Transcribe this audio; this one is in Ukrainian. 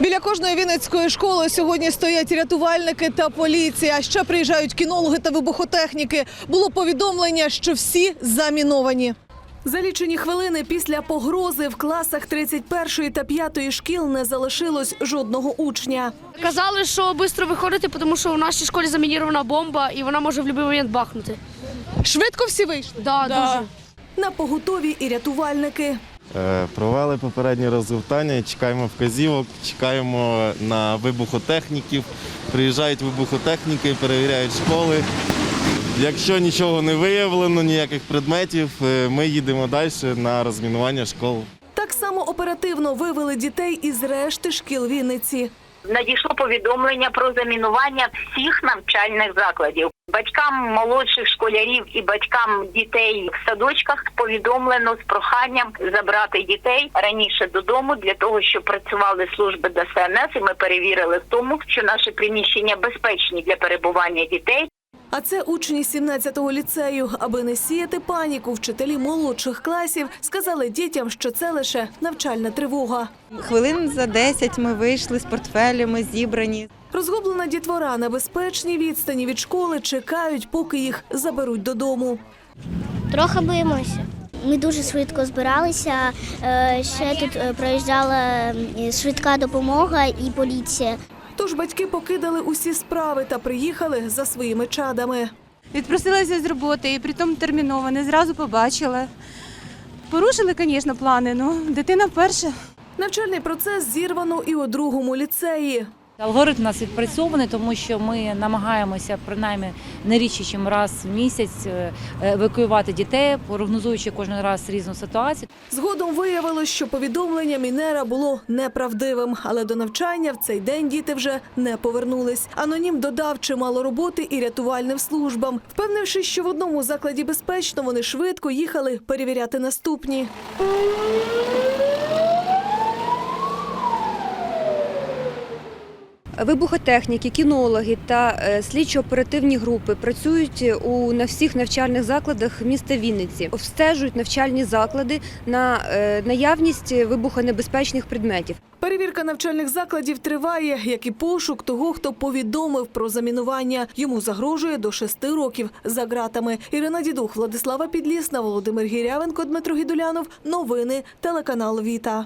Біля кожної вінницької школи сьогодні стоять рятувальники та поліція. Ще приїжджають кінологи та вибухотехніки. Було повідомлення, що всі заміновані. За лічені хвилини після погрози в класах 31 та 5 шкіл не залишилось жодного учня. Казали, що швидко виходити, тому що у нашій школі замінірована бомба і вона може в будь-який момент бахнути. Швидко всі вийшли. Да, дуже. На поготові і рятувальники. Е, Провели попереднє розвертання, чекаємо вказівок, чекаємо на вибухотехніків. Приїжджають вибухотехніки, перевіряють школи. Якщо нічого не виявлено, ніяких предметів, е, ми їдемо далі на розмінування школ. Так само оперативно вивели дітей із решти шкіл Вінниці. Надійшло повідомлення про замінування всіх навчальних закладів. Батькам молодших школярів і батькам дітей в садочках повідомлено з проханням забрати дітей раніше додому для того, щоб працювали служби ДСНС. І ми перевірили в тому, що наші приміщення безпечні для перебування дітей. А це учні 17-го ліцею. Аби не сіяти паніку, вчителі молодших класів сказали дітям, що це лише навчальна тривога. Хвилин за 10 ми вийшли з портфелями, зібрані. Розгублена дітвора на безпечній відстані від школи чекають, поки їх заберуть додому. Трохи боїмося. Ми дуже швидко збиралися. Е, Ще тут е, проїжджала швидка допомога і поліція. Тож батьки покидали усі справи та приїхали за своїми чадами. Відпросилася з роботи і притом терміново, не зразу побачила. Порушили, звісно, плани, але дитина вперше. Навчальний процес зірвано і у другому ліцеї. Алгоритм у нас відпрацьований, тому що ми намагаємося принаймні не рідше, ніж раз в місяць е, евакуювати дітей, прогнозуючи кожен раз різну ситуацію. Згодом виявилось, що повідомлення Мінера було неправдивим, але до навчання в цей день діти вже не повернулись. Анонім додав чимало роботи і рятувальним службам. Впевнившись, що в одному закладі безпечно, вони швидко їхали перевіряти наступні. Вибухотехніки, кінологи та е, слідчо-оперативні групи працюють у на всіх навчальних закладах міста Вінниці, обстежують навчальні заклади на е, наявність вибухонебезпечних предметів. Перевірка навчальних закладів триває, як і пошук того, хто повідомив про замінування. Йому загрожує до шести років за ґратами. Ірина Дідух, Владислава Підлісна, Володимир Гірявенко, Дмитро Гідулянов. Новини телеканал Віта.